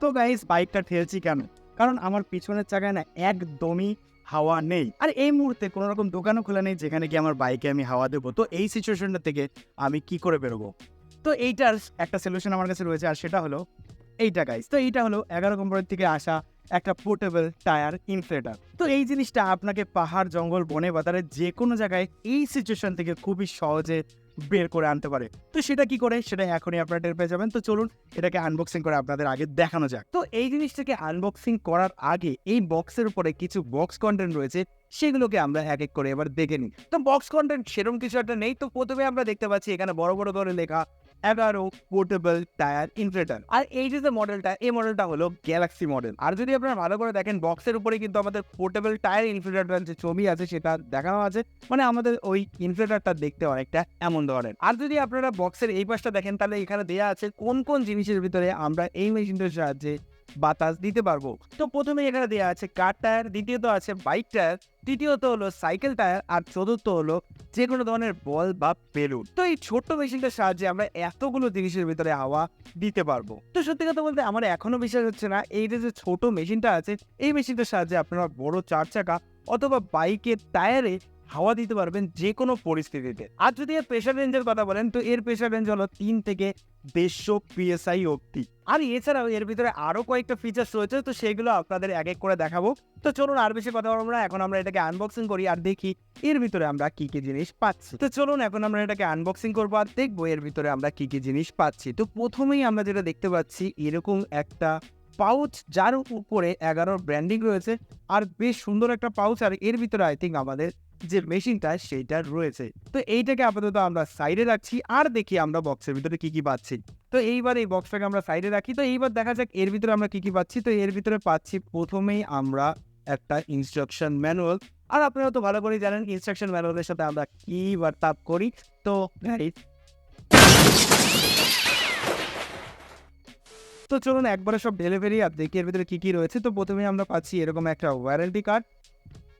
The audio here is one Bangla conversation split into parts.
তো গাইস বাইকটা ঠেলছি কেন? কারণ আমার পিছনের চাকায় না একদমই হাওয়া নেই। আর এই মুহূর্তে কোনো রকম দোকানও খোলা নেই যেখানে কি আমার বাইকে আমি হাওয়া দেবো। তো এই সিচুয়েশনটা থেকে আমি কি করে বেরোবো? তো এইটার একটা সলিউশন আমার কাছে রয়েছে, আর সেটা হলো এইটা গাইস তো এইটা হলো এগারো কোম্পানির থেকে আসা একটা পোর্টেবল টায়ার ইনফ্লেটার তো এই জিনিসটা আপনাকে পাহাড়, জঙ্গল, বনে বাজারে যে কোনো জায়গায় এই সিচুয়েশন থেকে খুবই সহজে বের করে আনতে পারে। তো সেটা কি করে? সেটা এখনই আপনারা টের পেয়ে যাবেন। তো চলুন এটাকে আনবক্সিং করে আপনাদের আগে দেখানো যাক। তো এই জিনিসটাকে আনবক্সিং করার আগে এই বক্সের উপরে কিছু বক্স কন্টেন্ট রয়েছে, সেগুলোকে আমরা এক এক করে এবার দেখে নিই। তো বক্স কন্টেন্ট সেরকম কিছু একটা নেই। তো প্রথমে আমরা দেখতে পাচ্ছি এখানে বড় বড় করে লেখা এগারো পোর্টেবল টায়ার ইনফ্লেটার আর এই যে যে মডেলটা এই মডেলটা হলো গ্যালাক্সি মডেল আর যদি আপনারা ভালো করে দেখেন বক্সের উপরে কিন্তু আমাদের পোর্টেবল টায়ার ইনফ্লেটার যে ছবি আছে, সেটা দেখানো আছে। মানে আমাদের ওই ইনফ্লেটারটা দেখতে অনেকটা এমন ধরনের। আর যদি আপনারা বক্সের এই পাশটা দেখেন, তাহলে এখানে দেওয়া আছে কোন কোন জিনিসের ভিতরে আমরা এই মেশিনটার সাহায্যে বাতাস দিতে পারব। তো প্রথমে এখানে দেওয়া আছে কার টায়ার, দ্বিতীয়ত আছে বাইক টায়ার, তৃতীয়ত হলো সাইকেল টায়ার, আর চতুর্থ হলো যে কোনো ধরনের বল বা বেলুন। তো এই ছোট্ট মেশিনটার সাহায্যে আমরা এতগুলো জিনিসের ভিতরে হাওয়া দিতে পারব। তো সত্যি কথা বলতে আমার এখনও বিশ্বাস হচ্ছে না, এই যে ছোট মেশিনটা আছে, এই মেশিনটার সাহায্যে আপনারা বড় চার চাকা অথবা বাইকের টায়ারে হাওয়া দিতে পারবেন যে কোনো পরিস্থিতিতে। আর যদি এর প্রেশার রেঞ্জের কথা বলেন, তো এর প্রেশার রেঞ্জ হলো তিন থেকে দেড়শো পিএসআই অব্দি আর এছাড়াও এর ভিতরে আরও কয়েকটা ফিচার্স রয়েছে, তো সেগুলো আপনাদের এক এক করে দেখাবো। তো চলুন আর বেশি কথা বলব না, এখন আমরা এটাকে আনবক্সিং করি আর দেখি এর ভিতরে আমরা কি কি জিনিস পাচ্ছি। তো চলুন এখন আমরা এটাকে আনবক্সিং করব আর দেখব এর ভিতরে আমরা কি কি জিনিস পাচ্ছি। তো প্রথমেই আমরা যেটা দেখতে পাচ্ছি, এরকম একটা পাউচ যার উপরে এগারোর ব্র্যান্ডিং রয়েছে। আর বেশ সুন্দর একটা পাউচ, আর এর ভিতরে আই থিঙ্ক আমাদের যে মেশিনটা সেইটা রয়েছে। তো এইটাকে আপাতত আমরা সাইডে রাখছি, আর দেখি আমরা বক্সের ভিতরে কি কি পাচ্ছি। তো এইবার এই বক্সটাকে আমরা সাইডে রাখি। তো এইবার দেখা যাক এর ভিতরে আমরা কি কি পাচ্ছি। তো এর ভিতরে পাচ্ছি প্রথমেই আমরা একটা ইনস্ট্রাকশন ম্যানুয়াল আর আপনারা তো ভালো করেই জানেন ইনস্ট্রাকশন ম্যানুয়ালের সাথে আমরা কি বার্তাপ করি। তো তো চলুন একবারে সব ডেলিভারি আর দেখি এর ভিতরে কি কি রয়েছে। তো প্রথমে আমরা পাচ্ছি এরকম একটা ওয়ারেন্টি কার্ড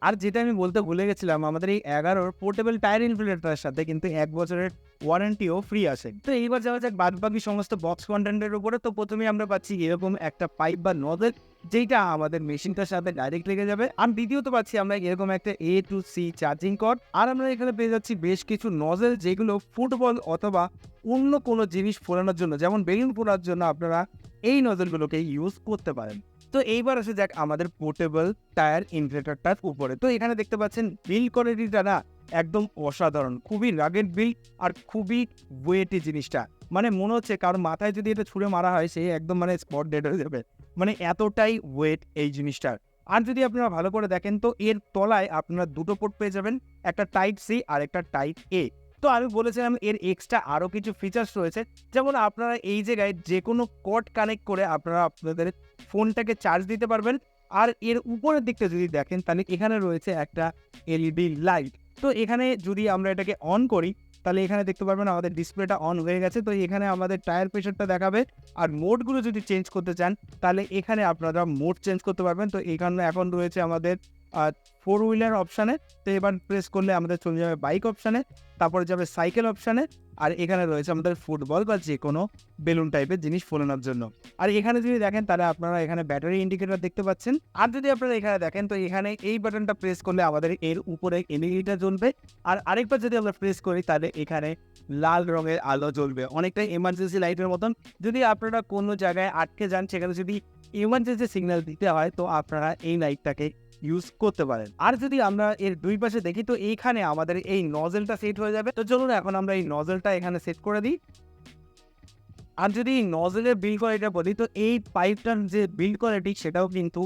আর যেটা আমি বলতে ভুলে গেছিলাম, আমাদের এই এগারোর পোর্টেবল টায়ার ইনফ্লেটারের সাথে কিন্তু এক বছরের ওয়ারেন্টিও ফ্রি আছে। তো এইবার যাওয়া যাক বাদ বাকি সমস্ত বক্স কন্টেন্টের উপরে। তো প্রথমে আমরা পাচ্ছি এরকম একটা পাইপ বা নজেল যেটা আমাদের মেশিনটার সাথে ডাইরেক্ট লেগে যাবে। আর দ্বিতীয়ত পাচ্ছি আমরা এরকম একটা A to C charging cord আর আমরা এখানে পেয়ে যাচ্ছি বেশ কিছু নজেল যেগুলো ফুটবল অথবা অন্য কোনো জিনিস ফোরানোর জন্য, যেমন বেলুন ফোলার জন্য আপনারা এই নজলগুলোকে ইউজ করতে পারেন। তো এইবার আসে যাক আমাদের পোর্টেবল টায়ার ইনফ্লেটারটার উপরে। তো এখানে দেখতে পাচ্ছেন বিল কোয়ালিটিটা না একদম অসাধারণ, খুবই রাগেড বিল আর খুবই ওয়েটি জিনিসটা। মানে মনে হচ্ছে কারণ মাথায় যদি এটা ছুঁড়ে মারা হয়, সে একদম মানে স্পট ডেড হয়ে যাবে। মানে এতটাই ওয়েট এই জিনিসটার। আর যদি আপনারা ভালো করে দেখেন, তো এর তলায় আপনারা দুটো পোর্ট পেয়ে যাবেন, একটা টাইপ সি আর একটা টাইপ এ তো আমি বলেছিলাম এর এক্সট্রা আরও কিছু ফিচার্স রয়েছে। যেমন আপনারা এই জায়গায় যে কোনো কট কানেক্ট করে আপনারা আপনাদের ফোনটাকে চার্জ দিতে পারবেন। আর এর উপরের দিকটা যদি দেখেন, তাহলে এখানে রয়েছে একটা এলইডি লাইট তো এখানে যদি আমরা এটাকে অন করি, তাহলে এখানে দেখতে পারবেন আমাদের ডিসপ্লেটা অন হয়ে গেছে। তো এখানে আমাদের টায়ার প্রেশারটা দেখাবে। আর মোডগুলো যদি চেঞ্জ করতে চান, তাহলে এখানে আপনারা মোড চেঞ্জ করতে পারবেন। তো এখানে এখন রয়েছে আমাদের ফোর হুইলার অপশানে তো এবার প্রেস করলে আমাদের চলে যাবে বাইক অপশানে তারপরে যাবে সাইকেল অপশানে আর এখানে রয়েছে আমাদের ফুটবল বা যে কোনো বেলুন টাইপের জিনিস ফোলানোর জন্য। আর এখানে যদি দেখেন তাহলে আপনারা এখানে ব্যাটারি ইন্ডিকেটর দেখতে পাচ্ছেন। আর যদি আপনারা এখানে দেখেন, তো এখানে এই বাটনটা প্রেস করলে আমাদের এর উপরে এলইডিটা জ্বলবে। আর আরেকবার যদি আমরা প্রেস করি, তাহলে এখানে লাল রঙের আলো জ্বলবে। অনেকটা এমার্জেন্সি লাইটের মতন। যদি আপনারা কোনো জায়গায় আটকে যান, সেখানে যদি ইমার্জেন্সি সিগন্যাল দিতে হয়, তো আপনারা এই লাইটটাকে ইউজ করতে পারেন। আর যদি আমরা এর দুই পাশে দেখি, তো এইখানে আমাদের এই নজেলটা সেট হয়ে যাবে। তো চলুন এখন আমরা এই নজেলটা এখানে সেট করে দিই। আর যদি নজেলের বিল কোয়ালিটিটা বলি, তো এই পাইপটার যে বিল কোয়ালিটি সেটাও কিন্তু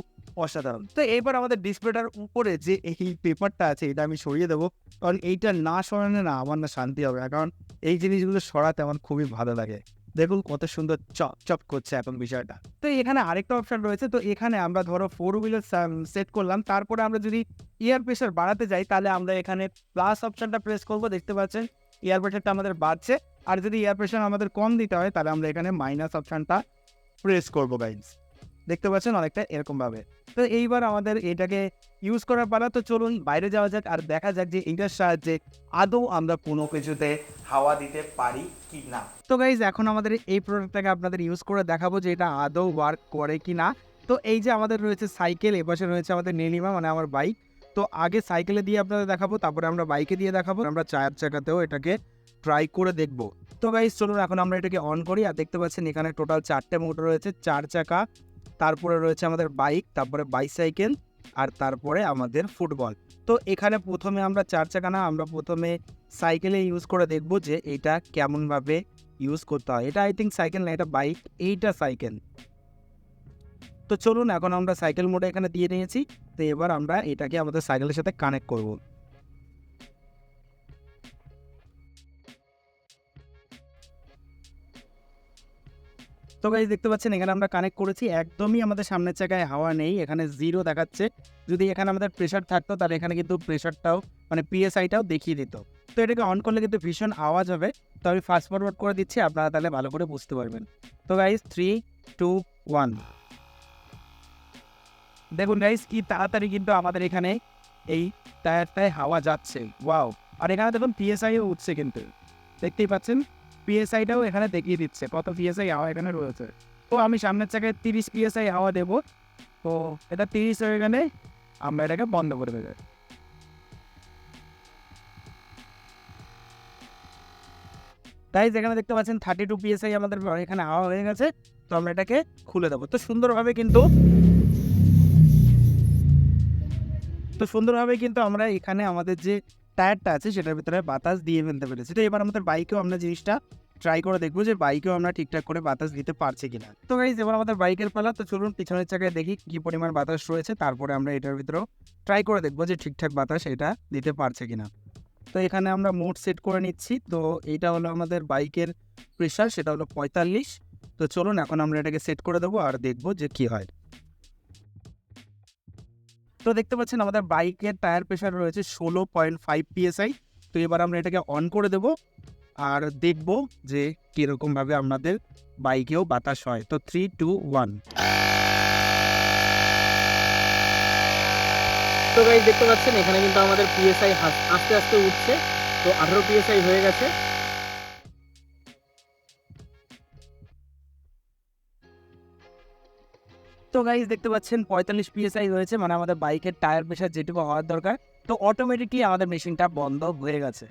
অসাধারণ। তো এবার আমাদের ডিসপ্লেটার উপরে যে এই পেপারটা আছে, এটা আমি সরিয়ে দেবো। কারণ এইটা না সরানো না আমার না শান্তি হবে কারণ এই জিনিসগুলো সরাতে আমার খুবই ভালো লাগে। দেখুন কত সুন্দর চপ চপ করছে এখন বিষয়টা। তো এখানে আরেকটা অপশন রয়েছে, তো এখানে আমরা ধরো ফোর হুইলার সেট করলাম। তারপরে আমরা যদি এয়ার প্রেশার বাড়াতে যাই, তাহলে আমরা এখানে প্লাস অপশনটা প্রেস করব, দেখতে পাচ্ছেন? এয়ার প্রেশারটা আমাদের বাড়ছে। আর যদি এয়ার প্রেশার আমাদের কম দিতে হয়, তাহলে আমরা এখানে মাইনাস অপশানটা প্রেস করব গাইজ দেখতে পাচ্ছেন? অনেকটা এরকমভাবে। তো এইবার আমাদের এটাকে ইউজ করার পালা, তো চলুন বাইরে যাওয়া যাক আর দেখা যাক যে এটার সাহায্যে আদৌ আমরা কোনো কিছুতে হাওয়া দিতে পারি কি না তো গাইজ এখন আমাদের এই প্রোডাক্টটাকে আপনাদের ইউজ করে দেখাবো যে এটা আদৌ ওয়ার্ক করে কি না তো এই যে আমাদের রয়েছে সাইকেল এপাশে রয়েছে আমাদের নীলিমা মানে আমার বাইক তো আগে সাইকেলে দিয়ে আপনাদের দেখাবো, তারপরে আমরা বাইকে দিয়ে দেখাবো, আমরা চার চাকাতেও এটাকে ট্রাই করে দেখব। তো গাইজ চলুন এখন আমরা এটাকে অন করি, আর দেখতে পাচ্ছেন এখানে টোটাল চারটে মোটর রয়েছে, চার চাকা। তারপরে রয়েছে আমাদের বাইক, তারপরে বাইসাইকেল আর তারপরে আমাদের ফুটবল। তো এখানে প্রথমে আমরা চার চাকা না আমরা প্রথমে সাইকেলে ইউজ করে দেখব যে এটা কেমনভাবে ইউজ করতে হয়। এটা আই থিঙ্ক সাইকেল না, এটা বাইক, এইটা সাইকেল। তো চলুন, এখন আমরা সাইকেল মোডে এখানে দিয়ে নিয়েছি। তো এবার আমরা এটাকে আমাদের সাইকেলের সাথে কানেক্ট করব। তো গাইজ দেখতে পাচ্ছেন, এখানে আমরা কানেক্ট করেছি। একদমই আমাদের সামনের চাকায় হাওয়া নেই, এখানে জিরো দেখাচ্ছে। যদি এখানে আমাদের প্রেশার থাকতো, তাহলে এখানে কিন্তু প্রেশারটাও মানে পিএসআইটাও দেখিয়ে দিত। তো এটাকে অন করলে কিন্তু ভীষণ আওয়াজ হবে। তো আমি ফাস্ট ফরওয়ার্ড করে দিচ্ছি, আপনারা তাহলে ভালো করে বুঝতে পারবেন। তো গাইজ থ্রি টু ওয়ান দেখুন গাইজ কি তাড়াতাড়ি কিন্তু আমাদের এখানে এই টায়ারটায় হাওয়া যাচ্ছে। ওয়াও আর এখানে দেখুন পিএসআইও উঠছে কিন্তু। দেখতেই পাচ্ছেন? পিএসআইটাও এখানে দেখিয়ে দিচ্ছে। কত পিএসআই হাওয়া এখানে রয়েছে। তো আমি সামনের চাকায় তিরিশ পিএসআই হাওয়া দেবো। তো এটা তিরিশ হয়ে গেলে আমরা এটাকে বন্ধ করে দেবো। তাই যেখানে দেখতে পাচ্ছেন থার্টি টু পিএসআই আমাদের এখানে হাওয়া হয়ে গেছে। তো আমরা এটাকে খুলে দেবো। তো সুন্দরভাবে কিন্তু তো সুন্দরভাবে কিন্তু আমরা এখানে আমাদের যে টায়ারটা আছে, সেটার ভিতরে বাতাস দিয়ে ফেলতে পেরেছি। তো এবার আমাদের বাইকেও আমরা জিনিসটা ট্রাই করে দেখব যে বাইকেও আমরা ঠিকঠাক করে বাতাস দিতে পারছি কিনা। তো গাইজ এবার আমাদের বাইকের পালা, তো চলুন পিছনের চাকায় দেখি কি পরিমাণ বাতাস রয়েছে, তারপরে আমরা এটার ভিতরেও ট্রাই করে দেখব যে ঠিকঠাক বাতাস এটা দিতে পারছে কিনা। তো এখানে আমরা মোড সেট করে নিচ্ছি, তো এইটা হলো আমাদের বাইকের প্রেশার সেটা হলো পঁয়তাল্লিশ। তো চলুন, এখন আমরা এটাকে সেট করে দেবো আর দেখব যে কি হয়। তো দেখতে পাচ্ছেন আমাদের বাইকের টায়ার প্রেশার রয়েছে ষোলো পয়েন্ট ফাইভ পিএসআই। তো এবার আমরা এটাকে অন করে দেব আর দেখব যে কীরকমভাবে আপনাদের বাইকেও বাতাস হয়। তো থ্রি টু ওয়ান তো গাইজ দেখতে পাচ্ছেন, এখানে কিন্তু আমাদের পিএসআই আস্তে আস্তে উঠছে। তো আঠারো পিএসআই হয়ে গেছে। তো গাইজ দেখতে পাচ্ছেন পঁয়তাল্লিশ পিএসআই রয়েছে মানে আমাদের বাইকের টায়ার প্রেশার যেটুকু হওয়ার দরকার, তো অটোমেটিকলি আমাদের মেশিনটা বন্ধ হয়ে গেছে।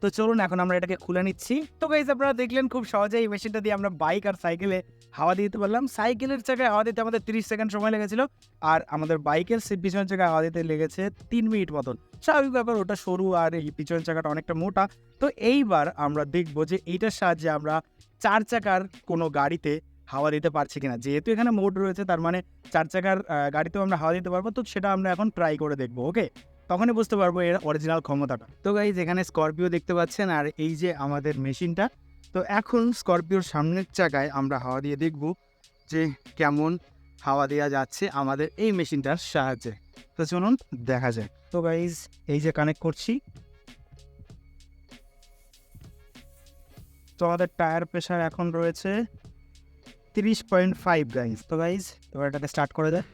তো চলুন এখন আমরা এটাকে খুলে নিচ্ছি। তো গাইজ আপনারা দেখলেন খুব সহজেই এই মেশিনটা দিয়ে আমরা বাইক আর সাইকেলে হাওয়া দিতে পারলাম। সাইকেলের জায়গায় হাওয়া দিতে আমাদের তিরিশ সেকেন্ড সময় লেগেছিল, আর আমাদের বাইকের সে পিছনের জায়গায় হাওয়া দিতে লেগেছে তিন মিনিট মতন। স্বাভাবিক ব্যাপার, ওটা সরু আর এই পিছনের চাকাটা অনেকটা মোটা। তো এইবার আমরা দেখব যে এইটার সাহায্যে আমরা চার চাকার কোনো গাড়িতে হাওয়া দিতে পারছি কিনা। যেহেতু এখানে মোড রয়েছে, তার মানে চার চাকার গাড়িতেও আমরা হাওয়া দিতে পারব, তো সেটা আমরা এখন ট্রাই করে দেখব ওকে তখনই বুঝতে পারব এর অরিজিনাল ক্ষমতাটা। তো গাইজ এখানে স্করপিও দেখতে পাচ্ছেন, আর এই যে আমাদের মেশিনটা, তো এখন স্করপিওর সামনের চাকায় আমরা হাওয়া দিয়ে দেখব যে কেমন হাওয়া দেওয়া যাচ্ছে আমাদের এই মেশিনটার সাহায্যে। তো চলুন দেখা যায় তো গাইজ এই যে কানেক্ট করছি। তো আমাদের টায়ার প্রেশার এখন রয়েছে তিরিশ পয়েন্ট ফাইভ গাইজ তো গাইজ এবার এটাকে স্টার্ট করে দেয়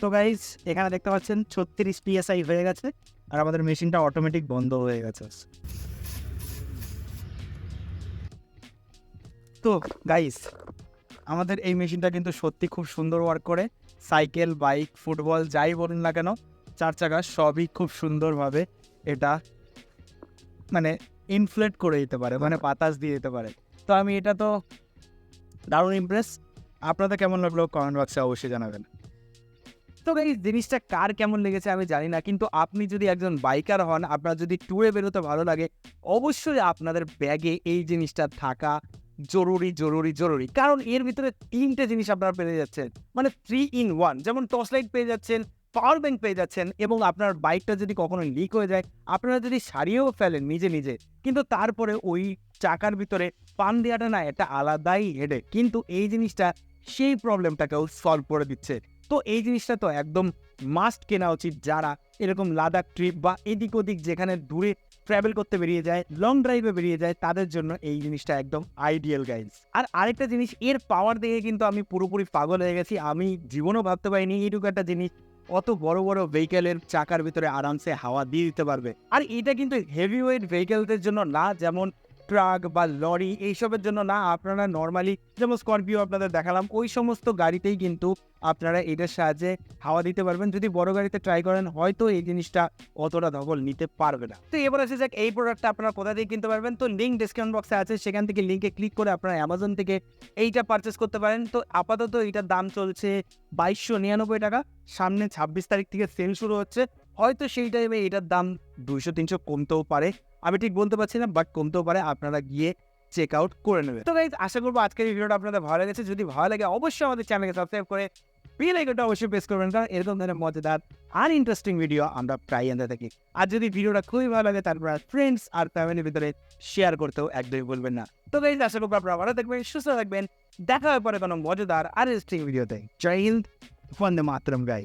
তো গাইজ এখানে দেখতে পাচ্ছেন ছত্রিশ পিএসআই হয়ে গেছে, আর আমাদের মেশিনটা অটোমেটিক বন্ধ হয়ে গেছে। তো গাইস আমাদের এই মেশিনটা কিন্তু সত্যি খুব সুন্দর ওয়ার্ক করে। সাইকেল বাইক ফুটবল যাই বলুন না কেন, চার চাকা সবই খুব সুন্দরভাবে এটা মানে ইনফ্লেট করে দিতে পারে মানে বাতাস দিয়ে দিতে পারে। তো আমি এটা তো দারুণ ইমপ্রেস আপনাদের কেমন লাগল কমেন্ট বক্সে অবশ্যই জানাবেন। তো এই জিনিসটা কার কেমন লেগেছে আমি জানি না, কিন্তু আপনি যদি একজন বাইকার হন, আপনার যদি ট্যুরে বেরোতে ভালো লাগে, অবশ্যই আপনাদের ব্যাগে এই জিনিসটা থাকা জরুরি জরুরি জরুরি। কারণ এর ভিতরে তিনটে জিনিস আপনারা পেয়ে যাচ্ছেন। মানে থ্রি ইন ওয়ান যেমন টর্চ লাইট পেয়ে যাচ্ছেন পাওয়ার ব্যাংক পেয়ে যাচ্ছেন, এবং আপনার বাইকটা যদি কখনো লিক হয়ে যায়, আপনারা যদি সারিয়েও ফেলেন নিজে নিজে, কিন্তু তারপরে ওই চাকার ভিতরে পান দেওয়াটা না একটা আলাদাই হেডে কিন্তু এই জিনিসটা সেই প্রবলেমটাকেও সলভ করে দিচ্ছে। তো এই জিনিসটা তো একদম মাস্ট কেনা উচিত যারা এরকম লাদাখ ট্রিপ বা এদিক ওদিক যেখানে দূরে ট্রাভেল করতে বেরিয়ে যায় লং ড্রাইভে বেরিয়ে যায়, তাদের জন্য এই জিনিসটা একদম আইডিয়াল গাইজ আর আরেকটা জিনিস, এর পাওয়ার দেখে কিন্তু আমি পুরোপুরি পাগল হয়ে গেছি। আমি জীবনও ভাবতে পারিনি এইটুকু একটা জিনিস, অত বড় বড় ভেহিকেলের চাকার ভিতরে আরামসে হাওয়া দিয়ে দিতে পারবে। আর এটা কিন্তু হেভি ওয়েট ভেহিকেলদের জন্য না, যেমন ট্রাক বা লরি এইসবের জন্য না আপনারা নর্মালি যেমন স্করপিও আপনাদের দেখালাম, ওই সমস্ত গাড়িতেই কিন্তু আপনারা এটার সাহায্যে হাওয়া দিতে পারবেন। যদি বড় গাড়িতে ট্রাই করেন, হয়তো এই জিনিসটা অতটা দখল নিতে পারবে না। তো এবার আসে যাক, এই প্রোডাক্টটা আপনারা কোথা থেকে কিনতে পারবেন? তো লিঙ্ক ডিসকাউন্ট বক্সে আছে, সেখান থেকে লিঙ্কে ক্লিক করে আপনারা অ্যামাজন থেকে এইটা পারচেস করতে পারেন। তো আপাতত এইটার দাম চলছে বাইশশো নিরানব্বই টাকা। সামনে ছাব্বিশ তারিখ থেকে সেল শুরু হচ্ছে। হয়তো সেই টাইমে এটার দাম দুইশো তিনশো কমতেও পারে। আমি ঠিক বলতে পারছি না বাট কমতেও পারে, আপনারা গিয়ে চেক আউট করে নেবেন। তো গাইজ আশা করব আজকের এই ভিডিওটা আপনাদের ভালো লেগেছে। যদি ভালো লাগে, অবশ্যই আমাদের চ্যানেলকে সাবস্ক্রাইব করে বেল আইকনটা অবশ্যই প্রেস করবেন, কারণ এরকম ধরনের মজাদার আর ইন্টারেস্টিং ভিডিও আমরা প্রায় আনতে থাকি। আর যদি ভিডিওটা খুবই ভালো লাগে তারপর ফ্রেন্ডস আর ফ্যামিলির ভিতরে শেয়ার করতেও একদমই বলবেন না। তো গাইজ আশা করব আপনারা ভালো থাকবেন, সুস্থ থাকবেন। দেখা হয় পরে কোনো মজাদার আর ইন্টারেস্টিং ভিডিওতে জয় হিন্দ, বন্দে মাতরম গাই